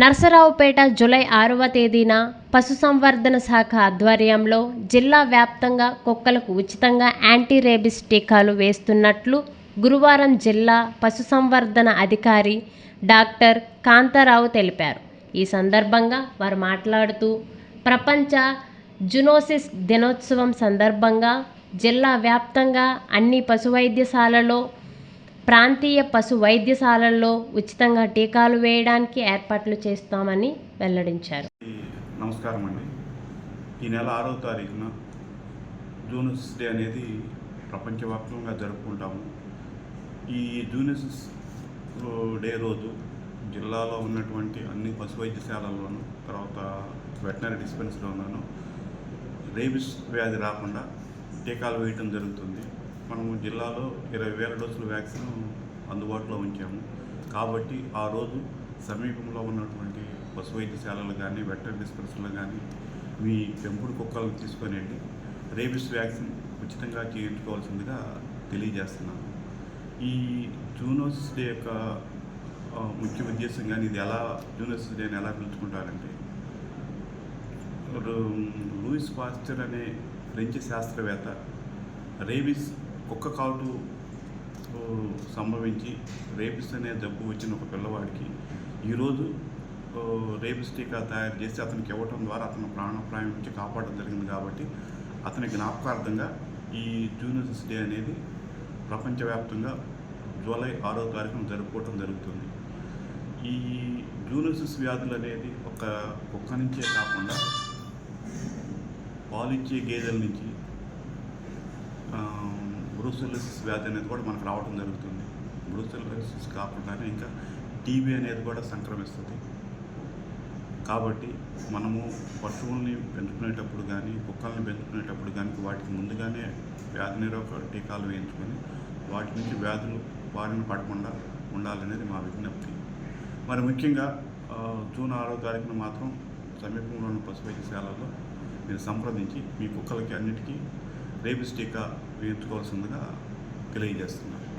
Narasaraopet July ఆరవ తేదీన పశుసంవర్ధన శాఖ ఆధ్వర్యంలో జిల్లా వ్యాప్తంగా కుక్కలకు ఉచితంగా యాంటీ రేబిస్ టీకాలు వేస్తున్నట్లు గురువారం జిల్లా పశుసంవర్ధన అధికారి డాక్టర్ కాంతారావు తెలిపారు. ఈ సందర్భంగా వారు మాట్లాడుతూ ప్రపంచ జునోసిస్ దినోత్సవం సందర్భంగా జిల్లా వ్యాప్తంగా అన్ని పశు వైద్యశాలలో ప్రాంతీయ పశు వైద్యశాలల్లో ఉచితంగా టీకాలు వేయడానికి ఏర్పాట్లు చేస్తామని వెల్లడించారు. నమస్కారం అండి. ఈ నెల ఆరవ తారీఖున జూనస్ డే అనేది ప్రపంచవ్యాప్తంగా జరుపుకుంటాము. ఈ జూనస్ డే రోజు జిల్లాలో ఉన్నటువంటి అన్ని పశు వైద్యశాలల్లోనూ తర్వాత వెటనరీ డిస్పెన్సరీలోనూ రేబిస్ వ్యాధి రాకుండా టీకాలు వేయటం జరుగుతుంది. మనము జిల్లాలో ఇరవై వేల డోసుల వ్యాక్సిన్ అందుబాటులో ఉంచాము. కాబట్టి ఆ రోజు సమీపంలో ఉన్నటువంటి పశు వైద్యశాలలు కానీ వెటనరీ డిస్పెన్సర్లు కానీ మీ పెంపుడు కుక్కలను తీసుకొని వెళ్ళి రేబిస్ వ్యాక్సిన్ ఉచితంగా చేయించుకోవాల్సిందిగా తెలియజేస్తున్నాను ఈ జూనోసిస్ డే యొక్క ముఖ్య ఉద్దేశం కానీ ఇది ఎలా జూనోసిస్ డేని ఎలా పిలుచుకుంటారంటే లూయిస్ పాస్చర్ అనే ఫ్రెంచ్ శాస్త్రవేత్త రేబిస్ కుక్క కాటు సంభవించి రేపిస్ అనే జబ్బు వచ్చిన ఒక పిల్లవాడికి ఈరోజు రేపిస్ టీకా తయారు చేసి అతనికి ఇవ్వటం ద్వారా అతను ప్రాణప్రాయం నుంచి కాపాడడం జరిగింది కాబట్టి అతని జ్ఞాపకార్థంగా ఈ జూనోసిస్ డే అనేది ప్రపంచవ్యాప్తంగా జూలై ఆరో తారీఖున జరుపుకోవటం జరుగుతుంది. ఈ జూనోసిస్ వ్యాధులు అనేది ఒక కుక్క నుంచే కాకుండా పాలిచ్చే గేదెల నుంచి బ్రూసెలోసిస్ వ్యాధి అనేది కూడా మనకు రావడం జరుగుతుంది. బ్రూసెలోసిస్ కాకుండానే ఇంకా టీబీ అనేది కూడా సంక్రమిస్తుంది. కాబట్టి మనము పశువుల్ని పెంచుకునేటప్పుడు కానీ కుక్కల్ని పెంచుకునేటప్పుడు కానీ వాటికి ముందుగానే వ్యాధి నిరోధక టీకాలు వేయించుకొని వాటి నుంచి వ్యాధులు బారిన పడకుండా ఉండాలనేది మా విజ్ఞప్తి. మరి ముఖ్యంగా జూన్ ఆరో తారీఖున మాత్రం సమీపంలో ఉన్న పశు వైద్యశాలలో మీరు సంప్రదించి మీ కుక్కలకి అన్నిటికీ రేబిస్ టీకా వేయించుకోవాల్సిందిగా తెలియజేస్తున్నారు